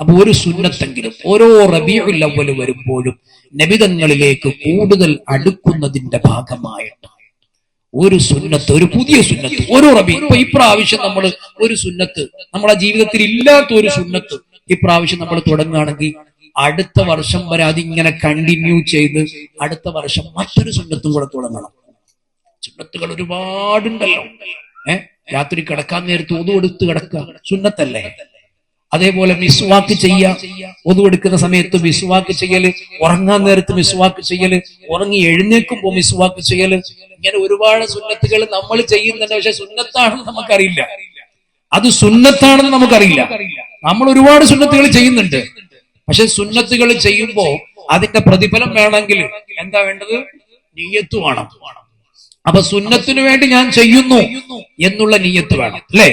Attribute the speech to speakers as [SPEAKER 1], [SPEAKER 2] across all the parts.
[SPEAKER 1] അപ്പൊ ഒരു സുന്നത്തെങ്കിലും ഓരോ റബീഉൽ അവ്വൽ വരുമ്പോഴും നബിതങ്ങളിലേക്ക് കൂടുതൽ അടുക്കുന്നതിന്റെ ഭാഗമായിട്ട് ഒരു സുന്നത്ത് ഒരു പുതിയ സുന്നത്ത് ഓരോ റബി ഇപ്പൊ ഇപ്രാവശ്യം നമ്മൾ ഒരു സുന്നത്ത് നമ്മളെ ജീവിതത്തിൽ ഇല്ലാത്ത ഒരു സുന്നത്ത് ഇപ്രാവശ്യം നമ്മൾ തുടങ്ങുകയാണെങ്കിൽ അടുത്ത വർഷം വരെ അതിങ്ങനെ കണ്ടിന്യൂ ചെയ്ത് അടുത്ത വർഷം മറ്റൊരു സുന്നത്തും കൂടെ തുടങ്ങണം. സുന്നത്തുകൾ ഒരുപാടുണ്ടല്ലോ. ഏഹ് രാത്രി കിടക്കാൻ നേരത്ത് ഒതു എടുത്ത് കിടക്കുക. സുന്നത്തല്ലേ? അതേപോലെ മിസ്വാക്ക് ചെയ്യുക. ഒതു എടുക്കുന്ന സമയത്ത് മിസ്വാക്ക് ചെയ്യൽ ഉറങ്ങാൻ നേരത്ത് മിസ്വാക്ക് ചെയ്യൽ ഉറങ്ങി എഴുന്നേൽക്കുമ്പോ മിസ്വാക്ക് ചെയ്യൽ. ഇങ്ങനെ ഒരുപാട് സുന്നത്തുകൾ നമ്മൾ ചെയ്യുന്നുണ്ട്. പക്ഷെ സുന്നത്താണെന്ന് നമുക്കറിയില്ല. അത് സുന്നത്താണെന്ന് നമുക്കറിയില്ല. നമ്മൾ ഒരുപാട് സുന്നത്തുകൾ ചെയ്യുന്നുണ്ട്. പക്ഷെ സുന്നത്തുകൾ ചെയ്യുമ്പോ അതിന്റെ പ്രതിഫലം വേണമെങ്കിൽ എന്താ വേണ്ടത്? നീയത്തു വേണം. അപ്പൊ സുന്നത്തിനു വേണ്ടി ഞാൻ ചെയ്യുന്നു എന്നുള്ള നീയത്ത് വേണം അല്ലേ?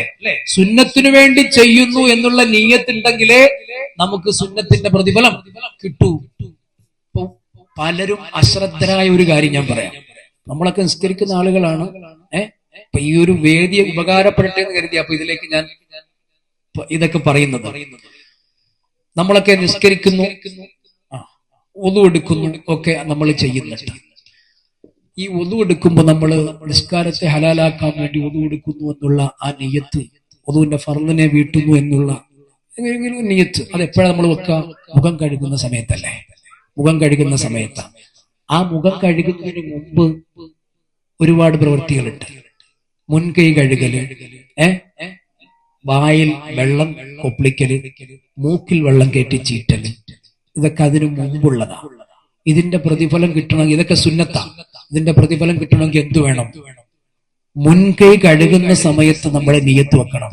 [SPEAKER 1] സുന്നത്തിനു വേണ്ടി ചെയ്യുന്നു എന്നുള്ള നീയത്തുണ്ടെങ്കിലേ നമുക്ക് സുന്നത്തിന്റെ പ്രതിഫലം കിട്ടൂ. പലരും അശ്രദ്ധരായ ഒരു കാര്യം ഞാൻ പറയാം. നമ്മളൊക്കെ നിസ്കരിക്കുന്ന ആളുകളാണ്. ഏഹ് ഈ ഒരു വേദി ഉപകാരപ്പെടട്ടെ എന്ന് കരുതി അപ്പൊ ഇതിലേക്ക് ഞാൻ ഇതൊക്കെ പറയുന്നത്. നമ്മളൊക്കെ നിസ്കരിക്കുന്നു ഒതു എടുക്കുന്നു ഒക്കെ നമ്മൾ ചെയ്യുന്നുണ്ട്. ഈ ഒതു എടുക്കുമ്പോൾ നമ്മൾ നിസ്കാരത്തെ ഹലാലാക്കാൻ വേണ്ടി ഒതു എടുക്കുന്നു എന്നുള്ള ആ നെയ്യത്ത് ഒതുവിന്റെ ഫർന്നിനെ വീട്ടുന്നു എന്നുള്ള എങ്ങനെയെങ്കിലും നെയ്യത്ത്. അത് എപ്പോഴാണ് നമ്മൾ വെക്കുക? മുഖം കഴുകുന്ന സമയത്തല്ലേ? മുഖം കഴുകുന്ന സമയത്താണ് ആ മുഖം കഴുകുന്നതിന് മുമ്പ് ഒരുപാട് പ്രവൃത്തികളുണ്ട്. മുൻകൈ കഴുകൽ ഏ? വായിൽ വെള്ളം കൊപ്പിളിക്കൽ മൂക്കിൽ വെള്ളം കയറ്റി ചീറ്റൽ. ഇതൊക്കെ അതിനു മുമ്പുള്ളതാണ് ഇതിന്റെ പ്രതിഫലം കിട്ടണമെങ്കിൽ ഇതൊക്കെ സുന്നത്താ. ഇതിന്റെ പ്രതിഫലം കിട്ടണമെങ്കിൽ എന്തു വേണം? മുൻകൈ കഴുകുന്ന സമയത്ത് നമ്മളെ നിയത്ത് വെക്കണം.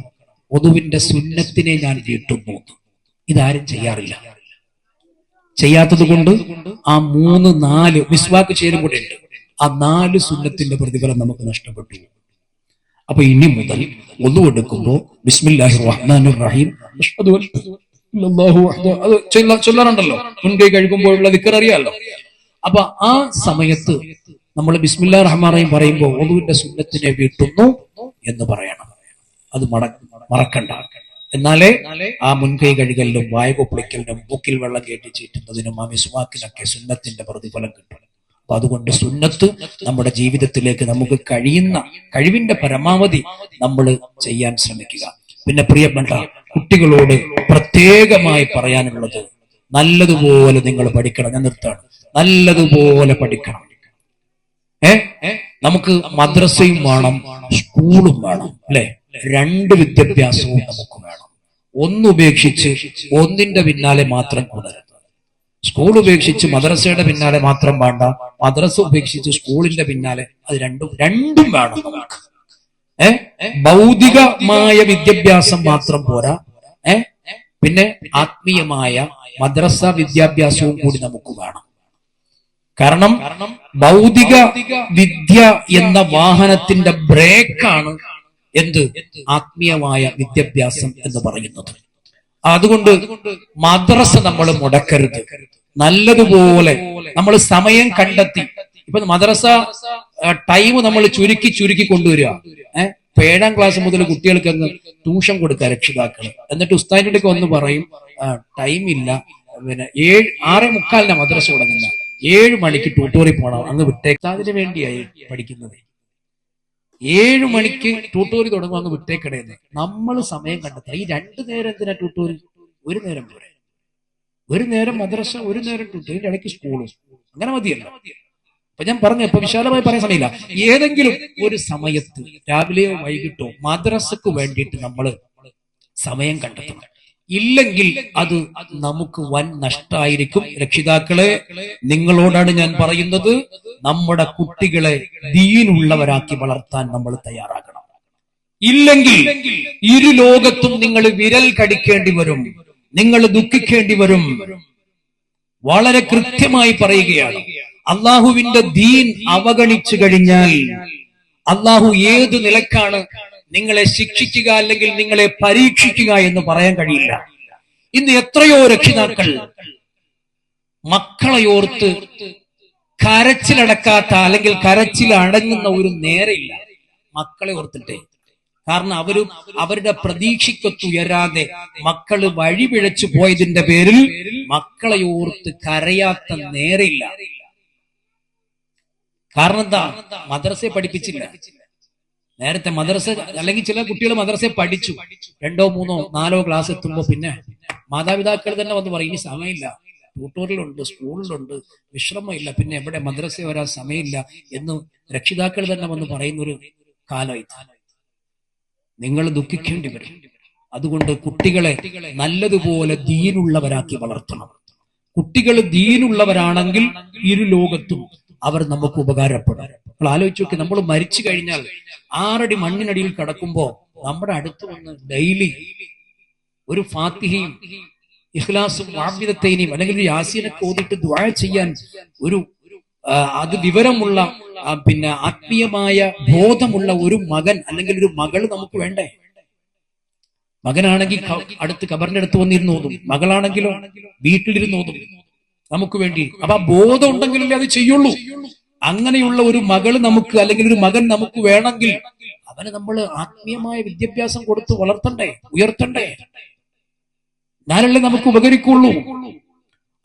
[SPEAKER 1] ഒതുവിന്റെ സുന്നത്തിനെ ഞാൻ വീട്ടുന്നു ഇതാരും ചെയ്യാറില്ല. ചെയ്യാത്തത് കൊണ്ട് ആ മൂന്ന് നാല് വിശ്വാക്ക് ചേരും കൂടെ ഉണ്ട്. ആ നാല് സുന്നത്തിന്റെ പ്രതിഫലം നമുക്ക് നഷ്ടപ്പെട്ടു. അപ്പൊ ഇനി മുതൽ ഒന്നു എടുക്കുമ്പോ ബിസ്മില്ലാഹി റഹ്മാനുർ റഹീം അത് ചൊല്ല- ചൊല്ലാറുണ്ടല്ലോ. മുൻകൈ കഴുകുമ്പോഴുള്ള ദിക്കർ അറിയാലോ അപ്പൊ ആ സമയത്ത് നമ്മൾ ബിസ്മില്ലാ റഹ്മാനെയും റഹീം പറയുമ്പോൾ ഓതുവിന്റെ സുന്നത്തിനെ വീട്ടുന്നു എന്ന് പറയണം. അത് മറക്കണ്ട. എന്നാലേ ആ മുൻകൈ കഴുകലിനും വായ കൊപ്പിളിക്കലിനും മൂക്കിൽ വെള്ളം കയറ്റി ചീറ്റുന്നതിനും ആ മിസ്വാക്കിനൊക്കെ സുന്നത്തിന്റെ പ്രതിഫലം കിട്ടും. അപ്പൊ അതുകൊണ്ട് സുന്നത്ത് നമ്മുടെ ജീവിതത്തിലേക്ക് നമുക്ക് കഴിയുന്ന കഴിവിന്റെ പരമാവധി നമ്മൾ ചെയ്യാൻ ശ്രമിക്കുക. പിന്നെ പ്രിയപ്പെട്ട കുട്ടികളോട് പ്രത്യേകമായി പറയാനുള്ളത് നല്ലതുപോലെ നിങ്ങൾ പഠിക്കണം. ഞാൻ നിർത്താണ് നല്ലതുപോലെ പഠിക്കണം. ഏ? നമുക്ക് മദ്രസയും വേണം സ്കൂളും വേണം അല്ലെ? രണ്ട് വിദ്യാഭ്യാസവും നമുക്ക് വേണം. ഒന്നുപേക്ഷിച്ച് ഒന്നിന്റെ പിന്നാലെ മാത്രം കൂടരുത്. സ്കൂൾ ഉപേക്ഷിച്ച് മദ്രസയുടെ പിന്നാലെ മാത്രം വേണ്ട മദ്രസ ഉപേക്ഷിച്ച് സ്കൂളിന്റെ പിന്നാലെ അത് രണ്ടും രണ്ടും വേണം നമുക്ക്. ഏ? ഭൗതികമായ വിദ്യാഭ്യാസം മാത്രം പോരാ. ഏ? പിന്നെ ആത്മീയമായ മദ്രസ വിദ്യാഭ്യാസവും കൂടി നമുക്ക് വേണം. കാരണം ഭൗതിക വിദ്യ എന്ന വാഹനത്തിന്റെ ബ്രേക്കാണ് എന്ത്? ആത്മീയമായ വിദ്യാഭ്യാസം എന്ന് പറയുന്നത്. അതുകൊണ്ട് മദ്രസ നമ്മൾ മുടക്കരുത്. നല്ലതുപോലെ നമ്മൾ സമയം കണ്ടെത്തി. ഇപ്പൊ മദ്രസ ടൈം നമ്മൾ ചുരുക്കി ചുരുക്കി കൊണ്ടുവരിക. ഏഹ് ഏഴാം ക്ലാസ് മുതൽ കുട്ടികൾക്ക് അങ്ങ് ട്യൂഷൻ കൊടുക്കുക രക്ഷിതാക്കൾ എന്നിട്ട് ഉസ്താദിന്റെ അടുക്ക ഒന്ന് പറയും ടൈം ഇല്ല. പിന്നെ ഏഴ് ആറേ മുക്കാലിനാ മദ്രസ തുടങ്ങുന്ന ഏഴ് മണിക്ക് ട്യൂട്ടോറിൽ പോകണം അങ്ങ് വിട്ടേക്ക് അതിന് വേണ്ടിയായി പഠിക്കുന്നത്. ഏഴു മണിക്ക് ട്യൂട്ടോറി തുടങ്ങും അങ്ങ് വിട്ടേക്കടേന്ന് നമ്മൾ സമയം കണ്ടെത്തുക ഈ രണ്ടു നേരം എന്തിനാ ട്യൂട്ടോറി ഒരു നേരം പോരെ. ഒരു നേരം മദ്രസ ഒരു നേരം ട്യൂട്ടോറിന്റെ ഇടയ്ക്ക് സ്കൂളും അങ്ങനെ മതിയല്ല. അപ്പൊ ഞാൻ പറഞ്ഞു ഇപ്പൊ വിശാലമായി പറയാൻ സമയമില്ല. ഏതെങ്കിലും ഒരു സമയത്ത് രാവിലെയോ വൈകിട്ടോ മദ്രസക്ക് വേണ്ടിയിട്ട് നമ്മൾ സമയം കണ്ടെത്തണം. ഇല്ലെങ്കിൽ അത് നമുക്ക് വൻ നഷ്ടമായിരിക്കും രക്ഷിതാക്കളെ നിങ്ങളോടാണ് ഞാൻ പറയുന്നത്. നമ്മുടെ കുട്ടികളെ ദീനുള്ളവരാക്കി വളർത്താൻ നമ്മൾ തയ്യാറാകണം. ഇല്ലെങ്കിൽ ഇരു ലോകത്തും നിങ്ങൾ വിരൽ കടിക്കേണ്ടി വരും. നിങ്ങൾ ദുഃഖിക്കേണ്ടി വരും. വളരെ കൃത്യമായി പറയുകയാണ്. അള്ളാഹുവിന്റെ ദീൻ അവഗണിച്ചു കഴിഞ്ഞാൽ അള്ളാഹു ഏത് നിലക്കാണ് നിങ്ങളെ ശിക്ഷിക്കുക അല്ലെങ്കിൽ നിങ്ങളെ പരീക്ഷിക്കുക എന്ന് പറയാൻ കഴിയില്ല. ഇന്ന് എത്രയോ രക്ഷിതാക്കൾ മക്കളെയോർത്ത് കരച്ചിലടക്കാത്ത അല്ലെങ്കിൽ കരച്ചിൽ അടങ്ങുന്ന ഒരു നേരയില്ല. മക്കളെ ഓർത്തിട്ടെ. കാരണം അവരും അവരുടെ പ്രതീക്ഷയ്ക്കൊത്തുയരാതെ മക്കൾ വഴിപിഴച്ചു പോയതിന്റെ പേരിൽ മക്കളെ ഓർത്ത് കരയാത്ത നേരയില്ല. കാരണം എന്താ? മദ്രസയെ പഠിപ്പിച്ചില്ല. നേരത്തെ മദ്രസ അല്ലെങ്കിൽ ചില കുട്ടികൾ മദ്രസയെ പഠിച്ചു. രണ്ടോ മൂന്നോ നാലോ ക്ലാസ് എത്തുമ്പോൾ പിന്നെ മാതാപിതാക്കൾ തന്നെ വന്ന് പറയും ഇനി സമയമില്ല. ട്യൂട്ടോറിയലുണ്ട് സ്കൂളിലുണ്ട് വിശ്രമമില്ല. പിന്നെ എവിടെ മദ്രസ വരാൻ സമയമില്ല എന്ന് രക്ഷിതാക്കൾ തന്നെ വന്ന് പറയുന്ന ഒരു കാലമായി. നിങ്ങൾ ദുഃഖിക്കേണ്ടി വരും. അതുകൊണ്ട് കുട്ടികളെ നല്ലതുപോലെ ദീനുള്ളവരാക്കി വളർത്തണം. കുട്ടികൾ ദീനുള്ളവരാണെങ്കിൽ ഇരു ലോകത്തും അവർ നമുക്ക് ഉപകാരപ്പെടും. നമ്മൾ ആലോചിച്ച് നോക്കി നമ്മൾ മരിച്ചു കഴിഞ്ഞാൽ ആറടി മണ്ണിനടിയിൽ കിടക്കുമ്പോൾ നമ്മുടെ അടുത്ത് വന്ന് ഡെയിലി ഒരു ഫാത്തിഹയും ഇഖ്ലാസും വാഗ്വിധത്തേനെയും അല്ലെങ്കിൽ ഒരു യാസീനൊക്കെ ഓതിട്ട് ദ്വാഴ ചെയ്യാൻ ഒരു അത് വിവരമുള്ള പിന്നെ ആത്മീയമായ ബോധമുള്ള ഒരു മകൻ അല്ലെങ്കിൽ ഒരു മകൾ നമുക്ക് വേണ്ടേ? മകനാണെങ്കിൽ അടുത്ത് കബറിന്റെ അടുത്ത് വന്നിരുന്ന് ഓതും മകളാണെങ്കിലോ വീട്ടിലിരുന്ന് നമുക്ക് വേണ്ടി. അപ്പൊ ആ ബോധം ഉണ്ടെങ്കിലല്ലേ അത് ചെയ്യുള്ളൂ. അങ്ങനെയുള്ള ഒരു മകൾ നമുക്ക് അല്ലെങ്കിൽ ഒരു മകൻ നമുക്ക് വേണമെങ്കിൽ അവന് നമ്മൾ ആത്മീയമായ വിദ്യാഭ്യാസം കൊടുത്ത് വളർത്തണ്ടേ ഉയർത്തണ്ടേ? എന്നാലല്ലേ നമുക്ക് ഉപകരിക്കുള്ളൂ?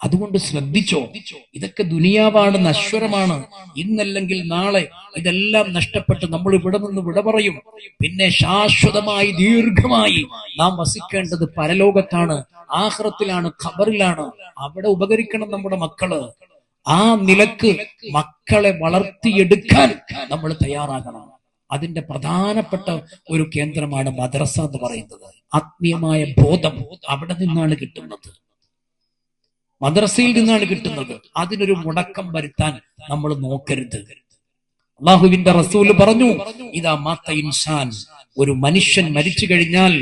[SPEAKER 1] അതുകൊണ്ട് ശ്രദ്ധിച്ചോ ഇതൊക്കെ ദുനിയാവാണ് നശ്വരമാണ്. ഇന്നല്ലെങ്കിൽ നാളെ ഇതെല്ലാം നഷ്ടപ്പെട്ട് നമ്മൾ ഇവിടെ നിന്ന് വിട പറയും. പിന്നെ ശാശ്വതമായി ദീർഘമായി നാം വസിക്കേണ്ടത് പരലോകത്താണ്. ആഹ്റത്തിലാണ് ഖബറിലാണ്. അവിടെ ഉപകരിക്കണം നമ്മുടെ മക്കൾ. ആ നിലയ്ക്ക് മക്കളെ വളർത്തിയെടുക്കാൻ നമ്മൾ തയ്യാറാകണം. അതിന്റെ പ്രധാനപ്പെട്ട ഒരു കേന്ദ്രമാണ് മദ്രസ എന്ന് പറയുന്നത്. ആത്മീയമായ ബോധം അവിടെ നിന്നാണ് കിട്ടുന്നത്. മദ്രസയിൽ നിന്നാണ് കിട്ടുന്നത്. അതിനൊരു മുടക്കം വരുത്താൻ നമ്മൾ നോക്കരുത്. അള്ളാഹുവിന്റെ റസൂൽ പറഞ്ഞു ഇതാ മാത്ത ഇൻഷാൻ ഒരു മനുഷ്യൻ മരിച്ചു കഴിഞ്ഞാൽ.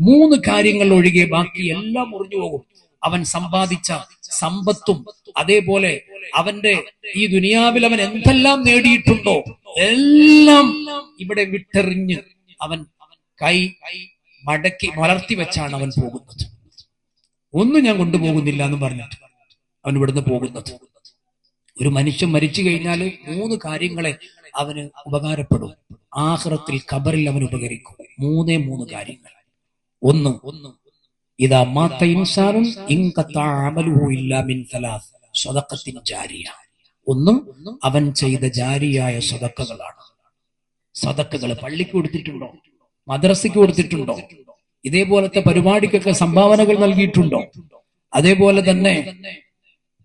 [SPEAKER 1] മൂന്ന് കാര്യങ്ങൾ ഒഴികെ ബാക്കി എല്ലാം മുറിഞ്ഞു പോകും. അവൻ സമ്പാദിച്ച സമ്പത്തും അതേപോലെ അവന്റെ ഈ ദുനിയാവിൽ അവൻ എന്തെല്ലാം നേടിയിട്ടുണ്ടോ എല്ലാം ഇവിടെ വിട്ടെറിഞ്ഞ് അവൻ കൈ മടക്കി വളർത്തി വെച്ചാണ് അവൻ പോകുന്നത്. ഒന്നും ഞാൻ കൊണ്ടുപോകുന്നില്ല എന്ന് പറഞ്ഞിട്ട് അവൻ ഇവിടുന്ന് പോകുന്നത്. ഒരു മനുഷ്യൻ മരിച്ചു കഴിഞ്ഞാൽ മൂന്ന് കാര്യങ്ങളെ അവന് ഉപകാരപ്പെടും. ആഹ്റത്തിൽ ഖബറിൽ അവൻ ഉപകരിക്കും. മൂന്നേ മൂന്ന് കാര്യങ്ങൾ. ഒന്ന് ഒന്ന് ഇതാ ഒന്നും അവൻ ചെയ്ത ജാരിയായ സ്വതക്കകളാണ് സ്വതക്കകൾ പള്ളിക്ക് കൊടുത്തിട്ടുണ്ടോ? മദ്രസയ്ക്ക് കൊടുത്തിട്ടുണ്ടോ? ഇതേപോലത്തെ പരിപാടിക്കൊക്കെ സംഭാവനകൾ നൽകിയിട്ടുണ്ടോ? അതേപോലെ തന്നെ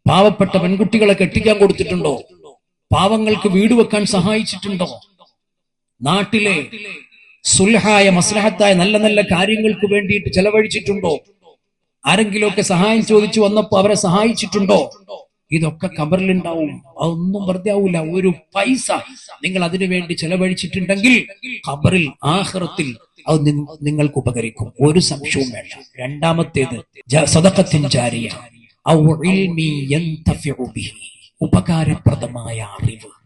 [SPEAKER 1] പാവപ്പെട്ട പെൺകുട്ടികളെ കെട്ടിക്കാൻ കൊടുത്തിട്ടുണ്ടോ? പാവങ്ങൾക്ക് വീട് വെക്കാൻ സഹായിച്ചിട്ടുണ്ടോ? നാട്ടിലെ സുൽഹായ മസ്ലഹത്തായ നല്ല നല്ല കാര്യങ്ങൾക്ക് വേണ്ടിയിട്ട് ചെലവഴിച്ചിട്ടുണ്ടോ? ആരെങ്കിലുമൊക്കെ സഹായം ചോദിച്ചു വന്നപ്പോ അവരെ സഹായിച്ചിട്ടുണ്ടോ? ഇതൊക്കെ കബറിലുണ്ടാവും. അതൊന്നും വെറുതെ ആവൂല. ഒരു പൈസ നിങ്ങൾ അതിനു വേണ്ടി ചെലവഴിച്ചിട്ടുണ്ടെങ്കിൽ കബറിൽ ആഹ്റത്തിൽ അത് നിങ്ങൾക്ക് ഉപകരിക്കും. ഒരു സംശയവും വേണ്ട. രണ്ടാമത്തേത് സദക്കത്തിൻ ചാരിയ. ഉപകാരപ്രദമായ അറിവ്.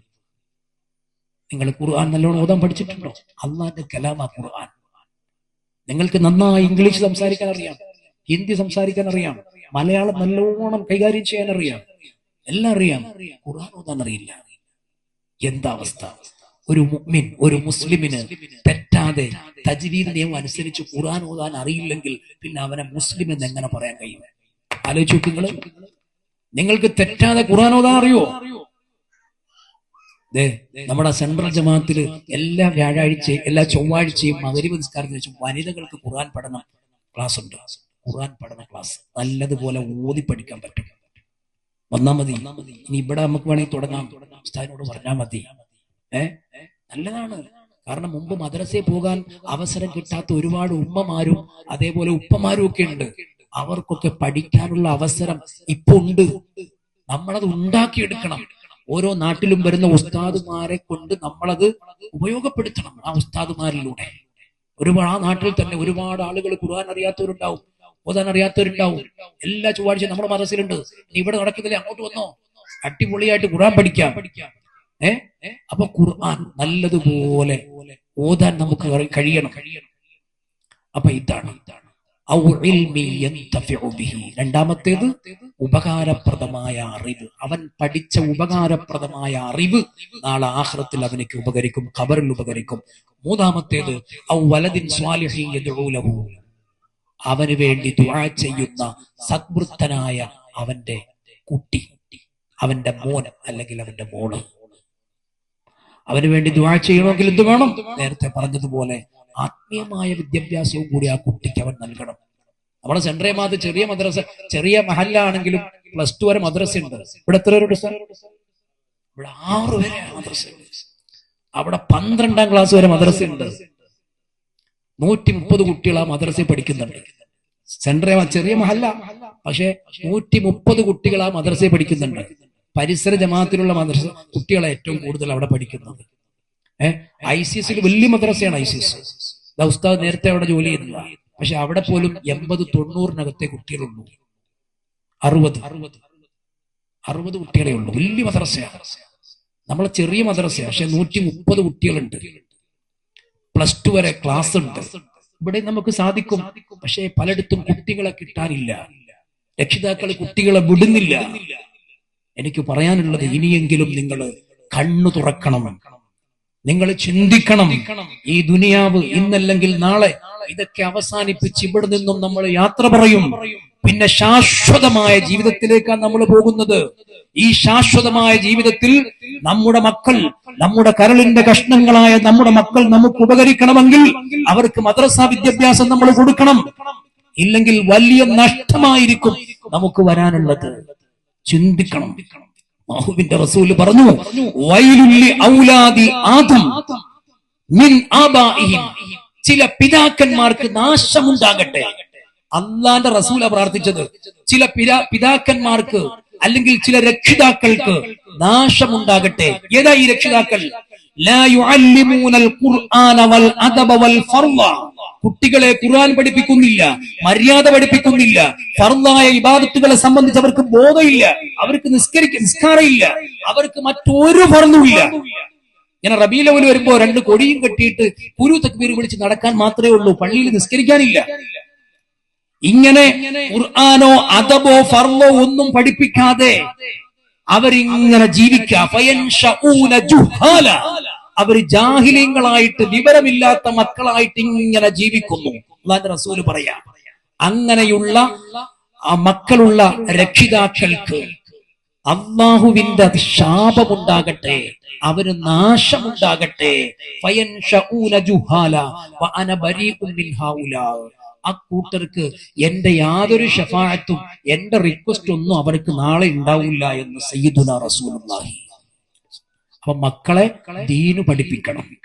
[SPEAKER 1] നിങ്ങൾ ഖുർആൻ നല്ലോണം ഓതാൻ പഠിച്ചിട്ടുണ്ടോ? അള്ളാന്റെ കലാമ ഖുർആൻ. നിങ്ങൾക്ക് നന്നായി ഇംഗ്ലീഷ് സംസാരിക്കാൻ അറിയാം ഹിന്ദി സംസാരിക്കാൻ അറിയാം മലയാളം നല്ലോണം കൈകാര്യം ചെയ്യാൻ അറിയാം എല്ലാം അറിയാം. ഖുർആൻ ഓതാൻ അറിയില്ല. എന്താ അവസ്ഥ? ഒരു മുഅ്മിൻ ഒരു മുസ്ലിമിന് തെറ്റാതെ തജ്വീദ് നിയമം അനുസരിച്ച് ഖുർആൻ ഓതാൻ അറിയില്ലെങ്കിൽ പിന്നെ അവനെ മുസ്ലിം എന്ന് എങ്ങനെ പറയാൻ കഴിയും? ആലോചിച്ചു നിങ്ങൾ നിങ്ങൾക്ക് തെറ്റാതെ ഖുർആൻ ഓതാൻ അറിയോ? നമ്മുടെ സെൻട്രൽ ജമാത്തിൽ എല്ലാ വ്യാഴാഴ്ചയും എല്ലാ ചൊവ്വാഴ്ചയും മകരീവ് നിസ്കാരത്തിന് വെച്ചും വനിതകൾക്ക് ഖുർആൻ പഠന ക്ലാസ് ഉണ്ട് ഖുർആൻ പഠന ക്ലാസ്. നല്ലതുപോലെ ഓതി പഠിക്കാൻ പറ്റും. വന്നാ മതി. ഇനി ഇവിടെ നമുക്ക് വേണമെങ്കിൽ തുടങ്ങാം. ഉസ്താദിനോട് പറഞ്ഞാൽ മതി. ഏ? നല്ലതാണ്. കാരണം മുമ്പ് മദ്രസയിൽ പോകാൻ അവസരം കിട്ടാത്ത ഒരുപാട് ഉമ്മമാരും അതേപോലെ ഉപ്പമാരും ഒക്കെ ഉണ്ട്. അവർക്കൊക്കെ പഠിക്കാനുള്ള അവസരം ഇപ്പൊ ഉണ്ട്. നമ്മളത് ഉണ്ടാക്കിയെടുക്കണം. ഓരോ നാട്ടിലും വരുന്ന ഉസ്താദുമാരെ കൊണ്ട് നമ്മളത് ഉപയോഗപ്പെടുത്തണം ആ ഉസ്താദുമാരിലൂടെ. ഒരുപാട് ആ നാട്ടിൽ തന്നെ ഒരുപാട് ആളുകൾ ഖുർആൻ അറിയാത്തവരുണ്ടാവും ഓതാൻ അറിയാത്തവരുണ്ടാവും. എല്ലാ ചൊവ്വാഴ്ച നമ്മുടെ മനസ്സിലുണ്ട് ഇനി ഇവിടെ നടക്കുന്നില്ലേ? അങ്ങോട്ട് വന്നോ? അടിപൊളിയായിട്ട് ഖുർആൻ പഠിക്കാം. ഏ? അപ്പൊ ഖുർആൻ നല്ലതുപോലെ ഓതാൻ നമുക്ക് കഴിയണം. കഴിയണം. അപ്പൊ ഇതാണ്. ബിഹി. രണ്ടാമത്തേത് ഉപകാരപ്രദമായ അറിവ്. അവൻ പഠിച്ച ഉപകാരപ്രദമായ അറിവ് നാളെ ആഹ്റത്തിൽ അവനക്ക് ഉപകരിക്കും ഖബറിൽ ഉപകരിക്കും. മൂന്നാമത്തേത് വലദിൻ സ്വാലിഹി യദ്ഉ ലഹു. അവന് വേണ്ടി ദുആ ചെയ്യുന്ന സദ്വൃത്തനായ അവന്റെ കുട്ടി അവന്റെ മോൻ അല്ലെങ്കിൽ അവന്റെ മോൾ. അവന് വേണ്ടി ദുആ ചെയ്യണമെങ്കിൽ എന്ത് വേണം? നേരത്തെ പറഞ്ഞതുപോലെ ആത്മീയമായ വിദ്യാഭ്യാസവും കൂടി ആ കുട്ടിക്ക് അവൻ നൽകണം. നമ്മുടെ സെൻട്രേ മാത് ചെറിയ മദ്രസ ചെറിയ മഹല്ലാണെങ്കിലും പ്ലസ് ടു വരെ മദ്രസ ഉണ്ട് ഇവിടെ എത്ര പേരുണ്ട് സാർ? ഇവിടെ ആറ് വരെ മദ്രസ അവിടെ പന്ത്രണ്ടാം ക്ലാസ് വരെ മദ്രസ ഉണ്ട് നൂറ്റി മുപ്പത് കുട്ടികൾ ആ മദ്രസയിൽ പഠിക്കുന്നുണ്ട്. സെൻട്രേ ചെറിയ മഹല്ല പക്ഷെ നൂറ്റി മുപ്പത് കുട്ടികൾ ആ മദ്രസയിൽ പഠിക്കുന്നുണ്ട്. പരിസര ജമാഅത്തിലുള്ള മദ്രസ കുട്ടികളെ ഏറ്റവും കൂടുതൽ അവിടെ പഠിക്കുന്നത്. ഏഹ് ഐ സി എസ് വലിയ മദ്രസയാണ് ഐ സി എസ്. ഉസ്താദ് നേരത്തെ അവിടെ ജോലി ചെയ്യുന്നില്ല പക്ഷെ അവിടെ പോലും എൺപത് തൊണ്ണൂറിനകത്തെ കുട്ടികളുള്ളൂ. അറുപത്. അറുപത് അറുപത് കുട്ടികളെ ഉള്ളൂ. വലിയ മദ്രസയാണ്. നമ്മളെ ചെറിയ മദ്രസയാണ്. പക്ഷെ നൂറ്റി മുപ്പത് കുട്ടികളുണ്ട്. പ്ലസ് ടു വരെ ക്ലാസ് ഉണ്ട് ഇവിടെ നമുക്ക് സാധിക്കും. പക്ഷേ പലയിടത്തും കുട്ടികളെ കിട്ടാനില്ല. രക്ഷിതാക്കൾ കുട്ടികളെ വിടുന്നില്ല. എനിക്ക് പറയാനുള്ളത് ഇനിയെങ്കിലും നിങ്ങൾ കണ്ണു തുറക്കണം. നിങ്ങൾ ചിന്തിക്കണം. ഈ ദുനിയാവ് ഇന്നല്ലെങ്കിൽ നാളെ ഇതൊക്കെ അവസാനിപ്പിച്ച് ഇവിടെ നിന്നും നമ്മൾ യാത്ര പറയും. പിന്നെ ശാശ്വതമായ ജീവിതത്തിലേക്കാണ് നമ്മൾ പോകുന്നത്. ഈ ശാശ്വതമായ ജീവിതത്തിൽ നമ്മുടെ മക്കൾ നമ്മുടെ കരളിന്റെ കഷ്ണങ്ങളായ നമ്മുടെ മക്കൾ നമുക്ക് ഉപകരിക്കണമെങ്കിൽ അവർക്ക് മദ്രസ വിദ്യാഭ്യാസം നമ്മൾ കൊടുക്കണം. ഇല്ലെങ്കിൽ വലിയ നഷ്ടമായിരിക്കും നമുക്ക് വരാനുള്ളത്. ചിന്തിക്കണം. മാഹുവിന്റെ റസൂൽ പറഞ്ഞു ഔലാദി ആദം മിൻ ചില പിതാക്കന്മാർക്ക് നാശമുണ്ടാകട്ടെ. അള്ളാന്റെ റസൂല പ്രാർത്ഥിച്ചത് ചില പിതാ പിതാക്കന്മാർക്ക് അല്ലെങ്കിൽ ചില രക്ഷിതാക്കൾക്ക് നാശമുണ്ടാകട്ടെ. ഏതാ ഈ രക്ഷിതാക്കൾ? ലാ യുഅല്ലിമൂനൽ ഖുർആന വൽ അദബ വൽ കുട്ടികളെ ഖുർആൻ പഠിപ്പിക്കുന്നില്ല മര്യാദ പഠിപ്പിക്കുന്നില്ല ഫർദായ ഇബാദത്തുകളെ സംബന്ധിച്ച് അവർക്ക് ബോധമില്ല അവർക്ക് നിസ്കരിക്ക നിസ്കാരമില്ല അവർക്ക് മറ്റൊരു ഫർദുമില്ല ഇങ്ങനെ റബീലവൽ വരുമ്പോ രണ്ട് കൊടിയും കെട്ടിയിട്ട് കുരു തക്ബീർ വിളിച്ച് നടക്കാൻ മാത്രമേ ഉള്ളൂ പള്ളിയിൽ നിസ്കരിക്കാനില്ല. ഇങ്ങനെ ഖുർആാനോ അതബോ ഫർവോ ഒന്നും പഠിപ്പിക്കാതെ അവരിങ്ങനെ ജീവിക്കുക ഫയൻഷഊന ജാഹിലിയങ്ങളായിട്ട് വിവരമില്ലാത്ത മക്കളായിട്ട് ഇങ്ങനെ ജീവിക്കുന്നു. റസൂൽ പറയാ അങ്ങനെയുള്ള ആ മക്കളുള്ള രക്ഷിതാക്കൾക്ക് അള്ളാഹുവിന്റെ ശാപമുണ്ടാകട്ടെ അവന് നാശമുണ്ടാകട്ടെ. ആ കൂട്ടർക്ക് എന്റെ യാതൊരു ഷഫായത്തും എന്റെ റിക്വസ്റ്റ് ഒന്നും അവർക്ക് നാളെ ഉണ്ടാവില്ല എന്ന് സയ്യിദുല റസൂലുള്ളാഹി. അപ്പൊ മക്കളെ ദീനു പഠിപ്പിക്കണം.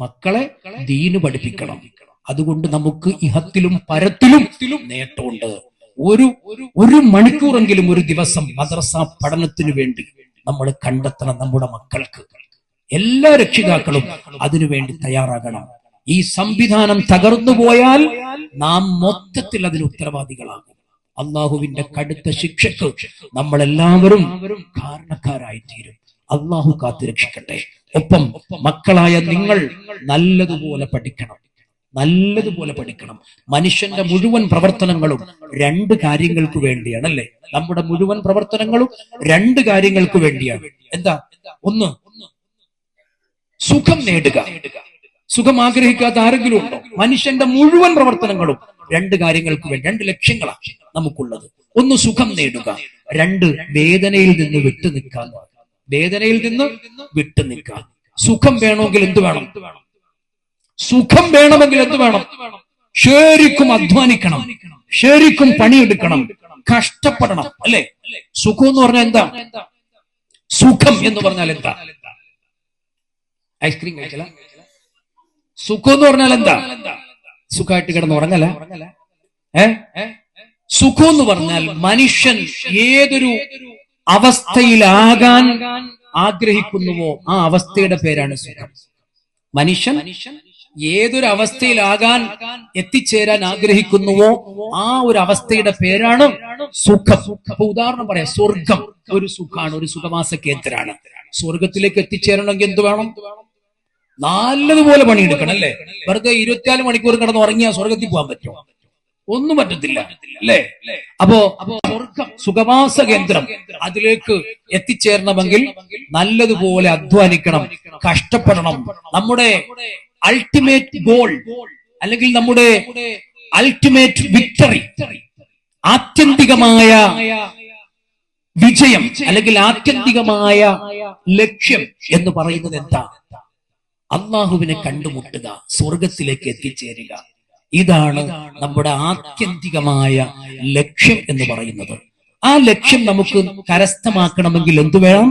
[SPEAKER 1] മക്കളെ ദീനു പഠിപ്പിക്കണം. അതുകൊണ്ട് നമുക്ക് ഇഹത്തിലും പരത്തിലും നേട്ടമുണ്ട്. ഒരു ഒരു മണിക്കൂറെങ്കിലും ഒരു ദിവസം മദ്രസ പഠനത്തിനു വേണ്ടി നമ്മൾ കണ്ടെത്തണം നമ്മുടെ മക്കൾക്ക്. എല്ലാ രക്ഷിതാക്കളും അതിനുവേണ്ടി തയ്യാറാകണം. ഈ സംവിധാനം തകർന്നു പോയാൽ നാം മൊത്തത്തിൽ അതിന് ഉത്തരവാദികളാകും. അള്ളാഹുവിന്റെ കടുത്ത ശിക്ഷക്ക് നമ്മളെല്ലാവരും കാരണക്കാരായി തീരും അള്ളാഹു കാത്തു രക്ഷിക്കട്ടെ. ഒപ്പം മക്കളായ നിങ്ങൾ നല്ലതുപോലെ പഠിക്കണം. നല്ലതുപോലെ പഠിക്കണം. മനുഷ്യന്റെ മുഴുവൻ പ്രവർത്തനങ്ങളും രണ്ട് കാര്യങ്ങൾക്ക് വേണ്ടിയാണ് അല്ലേ? നമ്മുടെ മുഴുവൻ പ്രവർത്തനങ്ങളും രണ്ട് കാര്യങ്ങൾക്ക് വേണ്ടിയാണ്. എന്താ? ഒന്ന് സുഖം നേടുക. സുഖം ആഗ്രഹിക്കാത്ത ആരെങ്കിലും ഉണ്ടോ? മനുഷ്യന്റെ മുഴുവൻ പ്രവർത്തനങ്ങളും രണ്ട് കാര്യങ്ങൾക്ക് വേണ്ടി രണ്ട് ലക്ഷ്യങ്ങളാണ് നമുക്കുള്ളത്. ഒന്ന് സുഖം നേടുക. രണ്ട് വേദനയിൽ നിന്ന് വിട്ടു നിൽക്കാൻ വേദനയിൽ നിന്ന് വിട്ടു നിൽക്കുക. സുഖം വേണമെങ്കിൽ എന്ത് വേണം? സുഖം വേണമെങ്കിൽ എന്ത് വേണം? ശരിക്കും അധ്വാനിക്കണം. ശരിക്കും പണിയെടുക്കണം. കഷ്ടപ്പെടണം. അല്ലെ? സുഖം എന്ന് പറഞ്ഞാൽ എന്താ? സുഖം എന്ന് പറഞ്ഞാൽ എന്താ? ഐസ്ക്രീം കഴിക്കല സുഖം എന്ന് പറഞ്ഞാൽ എന്താ? സുഖമായിട്ട് കിടന്ന് ഉറങ്ങല ഏ? സുഖം എന്ന് പറഞ്ഞാൽ മനുഷ്യൻ ഏതൊരു അവസ്ഥയിലാകാൻ ആഗ്രഹിക്കുന്നുവോ? ആ അവസ്ഥയുടെ പേരാണ് സുഖം. മനുഷ്യൻ ഏതൊരു അവസ്ഥയിലാകാൻ എത്തിച്ചേരാൻ ആഗ്രഹിക്കുന്നുവോ ആ ഒരു അവസ്ഥയുടെ പേരാണ് സുഖം. അപ്പൊ ഉദാഹരണം പറയാം സ്വർഗം ഒരു സുഖാണ് ഒരു സുഖമാസ കേന്ദ്രമാണ് സ്വർഗത്തിലേക്ക് എത്തിച്ചേരണമെങ്കിൽ എന്ത് വേണം? നല്ലതുപോലെ പണിയെടുക്കണം അല്ലേ? വെറുതെ ഇരുപത്തിനാല് മണിക്കൂർ കിടന്ന് ഉറങ്ങിയാൽ സ്വർഗത്തിൽ പോകാൻ പറ്റുമോ? ഒന്നും പറ്റത്തില്ല. അല്ലേ? അപ്പോ സ്വർഗം സുഖവാസ കേന്ദ്രം അതിലേക്ക് എത്തിച്ചേരണമെങ്കിൽ നല്ലതുപോലെ അധ്വാനിക്കണം കഷ്ടപ്പെടണം. നമ്മുടെ അൾട്ടിമേറ്റ് ഗോൾ അല്ലെങ്കിൽ നമ്മുടെ അൾട്ടിമേറ്റ് വിക്ടറി ആത്യന്തികമായ വിജയം അല്ലെങ്കിൽ ആത്യന്തികമായ ലക്ഷ്യം എന്ന് പറയുന്നത് എന്താ? അള്ളാഹുവിനെ കണ്ടുമുട്ടുക സ്വർഗത്തിലേക്ക് എത്തിച്ചേരുക. ഇതാണ് നമ്മുടെ ആത്യന്തികമായ ലക്ഷ്യം എന്ന് പറയുന്നത്. ആ ലക്ഷ്യം നമുക്ക് കരസ്ഥമാക്കണമെങ്കിൽ എന്തു വേണം?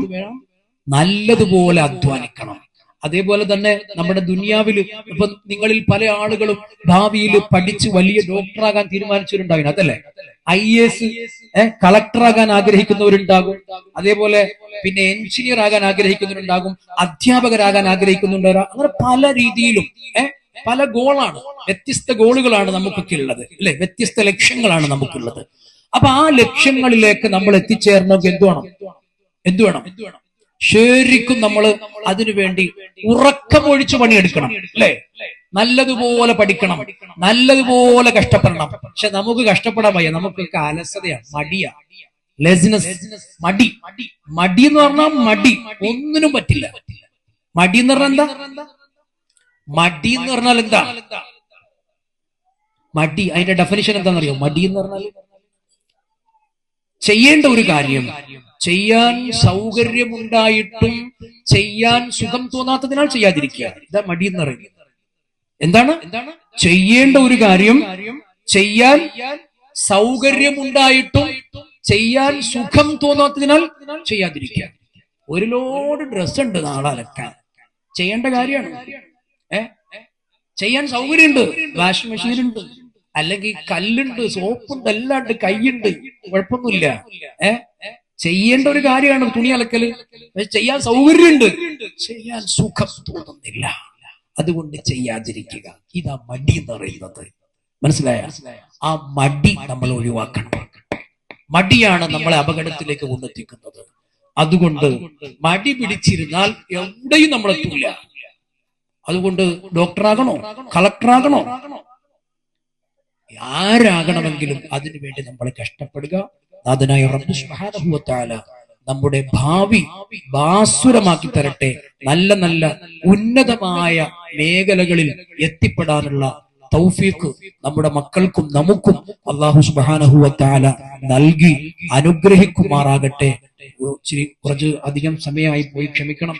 [SPEAKER 1] നല്ലതുപോലെ അധ്വാനിക്കണം. അതേപോലെ തന്നെ നമ്മുടെ ദുനിയാവിൽ ഇപ്പൊ നിങ്ങളിൽ പല ആളുകളും ഭാവിയിൽ പഠിച്ച് വലിയ ഡോക്ടറാകാൻ തീരുമാനിച്ചവരുണ്ടാകും അതല്ലേ? ഐ എസ് കളക്ടറാകാൻ ആഗ്രഹിക്കുന്നവരുണ്ടാകും. അതേപോലെ പിന്നെ എഞ്ചിനീയർ ആകാൻ ആഗ്രഹിക്കുന്നവരുണ്ടാകും. അധ്യാപകരാകാൻ ആഗ്രഹിക്കുന്നുണ്ടാകും അങ്ങനെ പല രീതിയിലും ഏഹ് പല ഗോളാണ്. വ്യത്യസ്ത ഗോളുകളാണ് നമുക്കൊക്കെ ഉള്ളത് അല്ലെ? വ്യത്യസ്ത ലക്ഷ്യങ്ങളാണ് നമുക്കുള്ളത്. അപ്പൊ ആ ലക്ഷ്യങ്ങളിലേക്ക് നമ്മൾ എത്തിച്ചേരണമെങ്കിൽ എന്തു വേണം? എന്തു വേണം? ശരിക്കും നമ്മൾ അതിനുവേണ്ടി ഉറക്കമൊഴിച്ച് പണിയെടുക്കണം. അല്ലെ? നല്ലതുപോലെ പഠിക്കണം. നല്ലതുപോലെ കഷ്ടപ്പെടണം. പക്ഷെ നമുക്ക് കഷ്ടപ്പെടാൻ വയ്യ. നമുക്കൊക്കെ അലസതയാണ്. മടിയാ. ലെസിനസ് മടി. മടി എന്ന് പറഞ്ഞാൽ മടി. ഒന്നിനും പറ്റില്ല. മടി എന്ന് പറഞ്ഞാൽ എന്താ? മടി എന്ന് പറഞ്ഞാൽ എന്താ? മടി. അതിന്റെ ഡെഫിനിഷൻ എന്താണെന്നറിയോ? മടി എന്ന് പറഞ്ഞാൽ ചെയ്യേണ്ട ഒരു കാര്യം. ചെയ്യാൻ സൗകര്യമുണ്ടായിട്ടും ചെയ്യാൻ സുഖം തോന്നാത്തതിനാൽ ചെയ്യാതിരിക്കുക. ഇതാ മടി എന്ന് പറയുന്നത്. എന്താണ്? എന്താണ് ചെയ്യേണ്ട ഒരു കാര്യം ചെയ്യാൻ സൗകര്യമുണ്ടായിട്ടും ചെയ്യാൻ സുഖം തോന്നാത്തതിനാൽ ചെയ്യാതിരിക്കുക. ഒരു ലോഡ് ഡ്രസ് ഉണ്ട് നാളെ അലക്കാൻ. ചെയ്യേണ്ട കാര്യമാണ്. ഏ? ചെയ്യാൻ സൗകര്യമുണ്ട്. വാഷിംഗ് മെഷീൻ ഉണ്ട് അല്ലെങ്കിൽ കല്ലുണ്ട് സോപ്പുണ്ട് എല്ലാം ഉണ്ട് കൈയുണ്ട്. കുഴപ്പമൊന്നുമില്ല. ഏ? ചെയ്യേണ്ട ഒരു കാര്യമാണ് തുണി അലക്കൽ. ചെയ്യാൻ സൗകര്യമുണ്ട്. ചെയ്യാൻ സുഖം തോന്നുന്നില്ല. അതുകൊണ്ട് ചെയ്യാതിരിക്കുക. ഇതാ മടി എന്ന് പറയുന്നത്. മനസ്സിലായ? ആ മടി നമ്മൾ ഒഴിവാക്കണം. മടിയാണ് നമ്മളെ അപകടത്തിലേക്ക് കൊണ്ടെത്തിക്കുന്നത്. അതുകൊണ്ട് മടി പിടിച്ചിരുന്നാൽ എവിടെയും നമ്മൾ എത്തൂല. അതുകൊണ്ട് ഡോക്ടറാകണോ? കളക്ടറാകണോ? ആരാകണമെങ്കിലും അതിനുവേണ്ടി നമ്മൾ കഷ്ടപ്പെടുക. നാഥനായ റബ്ബ് നമ്മുടെ ഭാവി ബാസുരമാക്കി തരട്ടെ നല്ല നല്ല ഉന്നതമായ മേഖലകളിൽ എത്തിപ്പെടാനുള്ള തൗഫീഖ് നമ്മുടെ മക്കൾക്കും നമുക്കും അള്ളാഹു തആല നൽകി അനുഗ്രഹിക്കുമാറാകട്ടെ. കുറച്ച് അധികം സമയമായി പോയി ക്ഷമിക്കണം.